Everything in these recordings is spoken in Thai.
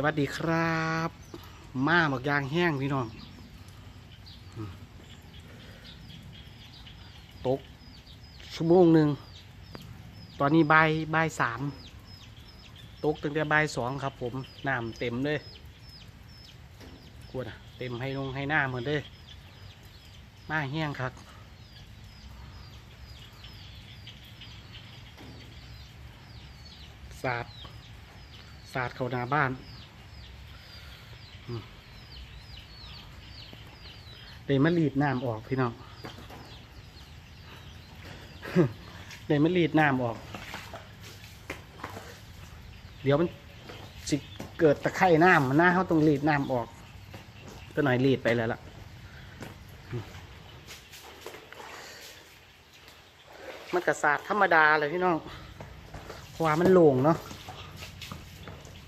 สวัสดีครับ มาบักยางแห้งพี่น้องตกชั่วโมงหนึ่ง ตอนนี้ใบ่ายบ่ายสามตกตั้งแต่ใบสองครับ ผมน้ำเต็มเลยกวดเต็มให้ลงให้หน้าเหมือนเลยมาแห้งครับสาดสาดเข้าหน้าบ้าน เดี๋ยวมารีดน้ำออกพี่น้องเดี๋ยวมารีดน้ำออก เดี๋ยวมันสิเกิดตะไคร่น้ำมันหน้าเขาต้องรีดน้ำออกตัวหน่อยรีดไปแล้วล่ะมันกระสาดธรรมดาเลยพี่น้องเพราะว่ามันโล่งเนาะ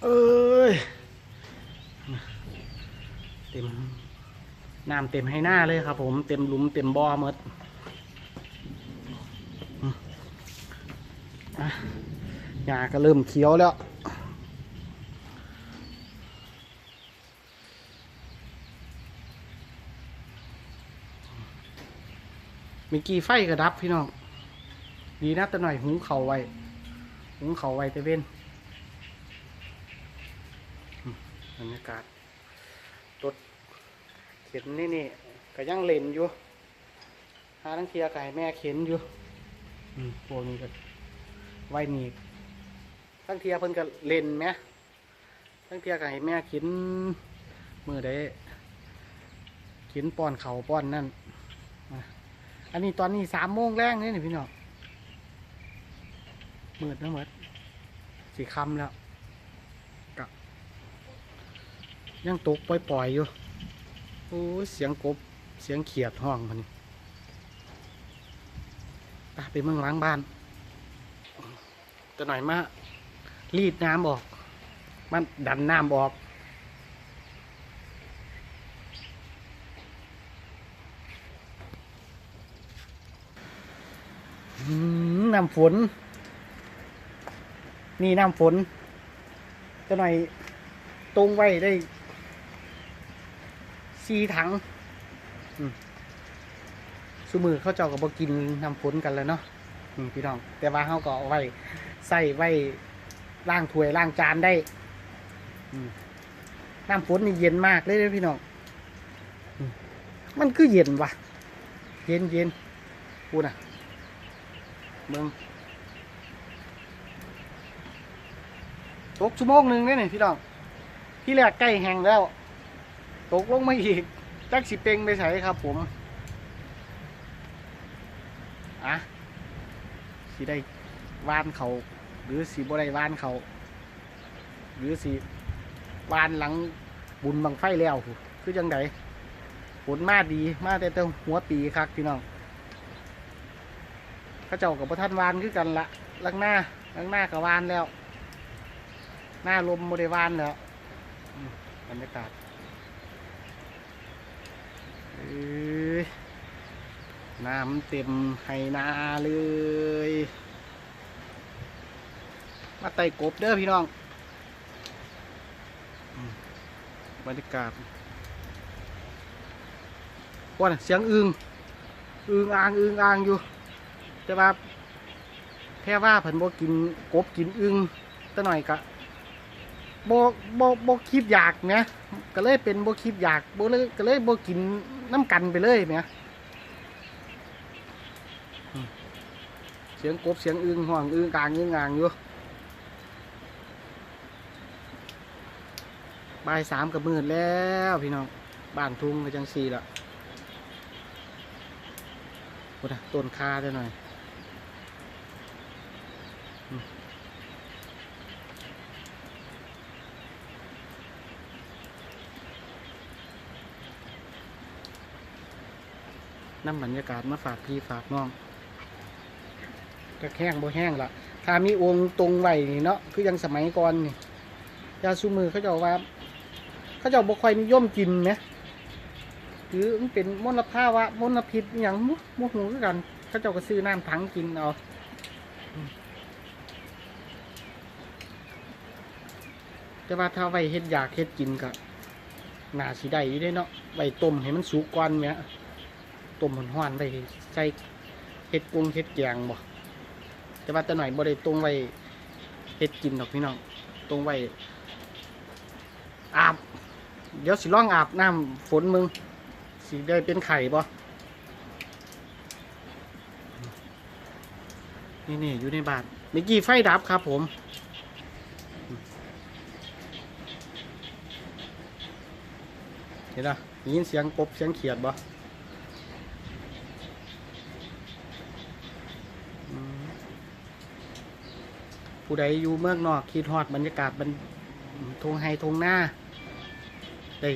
เอ้ย เต็มน้ำเต็มให้หน้าเลยครับ ผมเต็มหลุมเต็มบ่อหมดอืมอะหญ้าก็เริ่มเขียวแล้วมีกี่ไฟกระดับพี่น้อง ดีนะแต่หน่อยหุงเข่าไว้ หุงเข่าไว้แต่เว้นบรรยากาศ เข็นนี่นี่ก็ยังเล่นอยู่หาทั้งเทียก็ให้แม่เข็นอยู่อืมพวกนี้ก็ไว้หนีทั้งเทียเพิ่นก็เล่นไหมทั้งเทียก็ให้แม่เข็นมือได้เข็นป้อนเขาป้อนนั่นอันนี้ตอนนี้สามโมงแรงนี่นี่พี่น้องมืดนะมืดสีคำแล้วยังตกปล่อยๆอยู่ โอ้เสียงกบ เสียงเขียดห้องมันไปไปเมืองล้างบ้านจะหน่อยมารีดน้ำออก มันดันน้ำออกน้ำฝน นี่น้ำฝนจะหน่อยตรงไว้ได้ ซีถังอืมสมือเขาเจ้ากับบกินน้ำฝนกันแล้วเนาะพี่น้อง แต่ว่าเขาก็ไว้ใส่ไว้ล้างถ้วยล้างจานได้น้ำฝนนี่เย็นมากเลยเด้พี่น้อง มันคือเย็นวะเย็นเย็นพูดนะเมืองตกชั่วโมงหนึ่งเนี่ยนี่พี่น้อง ที่แรกใกล้แห้งแล้ว ตกลงมาอีกจักสิเปงไปใส่ครับผม อะสิได้วานเขา หรือสีบ่ได้วานเขา หรือสีวานหลังบุญบังไฟแล้ว คือจังไดฝนมาดีมาแต่ตั้งหัวปีคักพี่น้องข้าเจ้ากับพระท่านวานคือกันละลังหน้าลังหน้ากับวานแล้ว หน้าลมบริวานแล้วอืมบรรยากาศ อน้ำเต็มไฮนาเลย มาไต่กบเด้อพี่น้อง บรรยากาศว่าเสียงอึงอึงอ่างอึงอ่างอยู่ แต่ว่าแค่ว่าเพิ่นบ่กินกบกินอึงต่หน่อยกะบ่บ่บ่คิดอยากนะก็เลยเป็นบ่คิดอยากบ่เลยก็เลยบ่กิน น้ำกันไปเลยเนี่ยเสียงกบเสียงอึงห่วงอึงกลางอึงงางอยู่บ่ายสามกับมืดแล้วพี่น้องบ้านทุ่งกับจังสี่ละโอ้ยต้นคาได้หน่อย น้ำบรรยากาศมาฝากพี่ฝากน้องก็แห้งบ่แห้งละถ้ามีองค์ตรงไว้นี่เนาะคือยังสมัยก่อนนี่ยาสูมือเขาเจะว่า เขาเจะบ่ค่อยนิยมกินนะหรือมันเป็นมลภาวะมลพิษอย่างมุมโหคือกัน เขาเจ้าก็ซื้อน้ำถังกินเอาแต่ว่าถ้าไว้เฮ็ดอยากเฮ็ดกินก็น่าสิได้อยู่เด้เนาะไว้ต้มให้มันสุกก่อนแหม ต้มห้อนๆไว้ใส่เฮ็ดกุ้งเฮ็ดแกงบ่แต่ว่าแต่หน่อยบ่ได้ตรงไว้เฮ็ดกินดอกพี่น้องตรงไว้อาบ เดี๋ยวสิล่องอาบน้ำฝนมึงสิได้เป็นไข่บ่นี่นี่อยู่ในบานเมื่อกี้ไฟดับครับผมเห็นปะได้ยินเสียงกบเสียงเขียดบ่ ผู้ใดอยู่เมืองนอกคิดฮอดบรรยากาศบรรทงไฮทงหน้าได้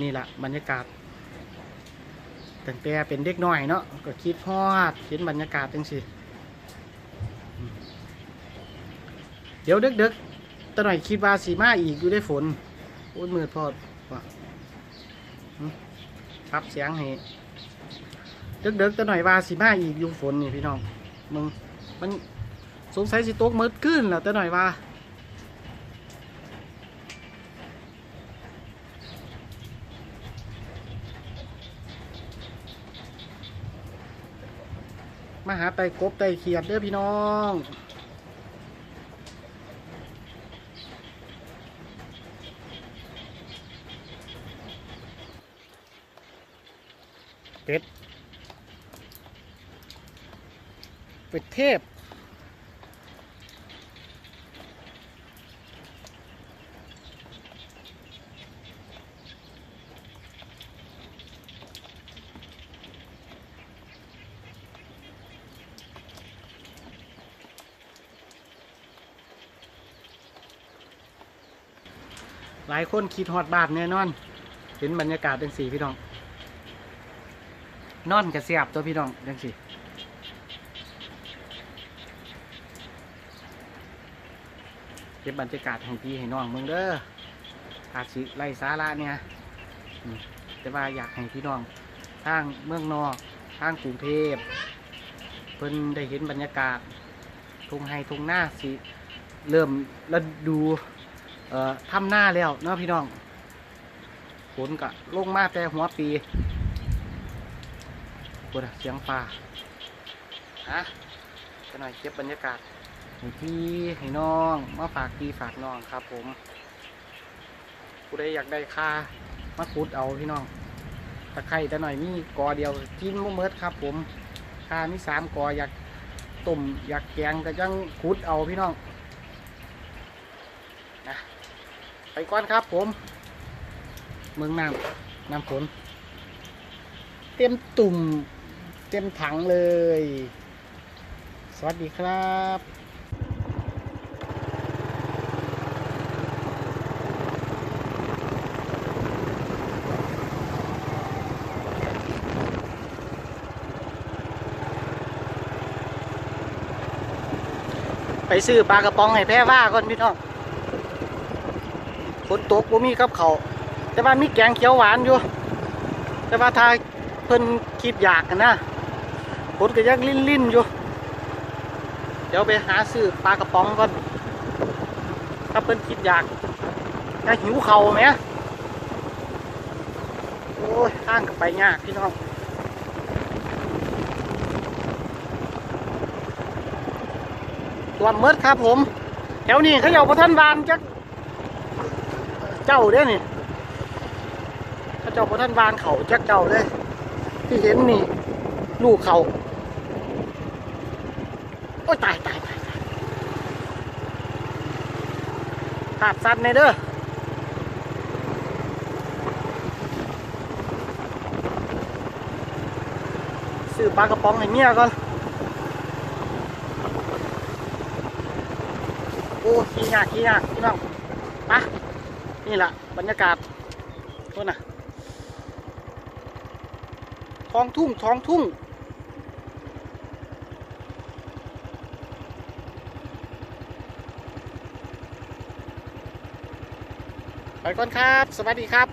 นี่แหละบรรยากาศตั้งแต่เป็นเด็กน้อยเนาะก็คิดฮอดเห็นบรรยากาศจังสิเดี๋ยวเด็กๆตะหน่อยคิดว่าสีมาอีกอยู่ได้ฝนโอ้ยมืดพอดว่ะครับเสียงให้เด็กๆตะหน่อยว่าสีมาอีกอยู่ฝนนี่พี่น้องมึงมัน สงสัยสิตกมืดขึ้นแล้วตะหน่อยว่ามาหาไต่กบไต่เขียดเด้อพี่น้อง เป็ด เป็ดเทพ หลายคนคิดฮอดบ้านแน่นอน เห็นบรรยากาศจังสีพี่น้อง นอนกระเสียบตัวพี่น้องจังสีเก็บบรรยากาศให้พี่ให้น้องเมืองเด้ออาจสิไล่สาระเนี่ยแต่ว่าอยากให้พี่น้องทางเมืองนอกทางกรุงเทพเพิ่นได้เห็นบรรยากาศทุ่งไฮทุ่งหน้าสิ เริ่มฤดู เอ่อทำหน้าแล้วเนาะพี่น้องฝนกะลงมาแต่หัวปีปวดเสียงฟ้าฮะจะหน่อยเก็บบรรยากาศให้พี่ให้น้องมาฝากพี่ฝากน้องครับ ผมผู้ใดอยากได้ค่ามาขุดเอาพี่น้องตะไคร่แต่หน่อยมีกอเดียวกินบ่เมิดครับ ผมค่ามีสามกออยากต้มอยากแกงก็ยังขุดเอาพี่น้องนะ ไปก่อนครับผมเมืองน้ำน้ำฝนเต็มตุ่ม เต็มถังเลย สวัสดีครับไปซื้อปลากระป๋องให้แพ้ว่าก่อนพี่น้อง นตกบ่มีกับเขาแต่ว่ามีแกงเขียวหวานอยู่ แต่ว่าถ้าเพิ่นคิดอยากนะฝนก็ยังลิ้นลิ้นๆอยู่ เดี๋ยวไปหาซื้อปลากระป๋องก่อนถ้าเพิ่นคิดอยากจะหิวเข่าไหมโอ้ยทางก็ไปยากพี่น้องตัวมเมิดครับผม แถวนี้เขาเอาประทันบานจัก เจ้าเด้นี่พระเจ้าพระท่านวานเขาจักเจ้าเลย ที่เห็นนี่ ลูกเขาโอ้ยตายตายตายตายขาดสัตว์ในเด้อซื้อปลากระป๋องให้เมียก่อนโอ้ขี้ยากขี้ยากพี่น้องไป นี่แหละบรรยากาศโน่นน่ะท้องทุ่งท้องทุ่ง ไปก่อนครับ สวัสดีครับ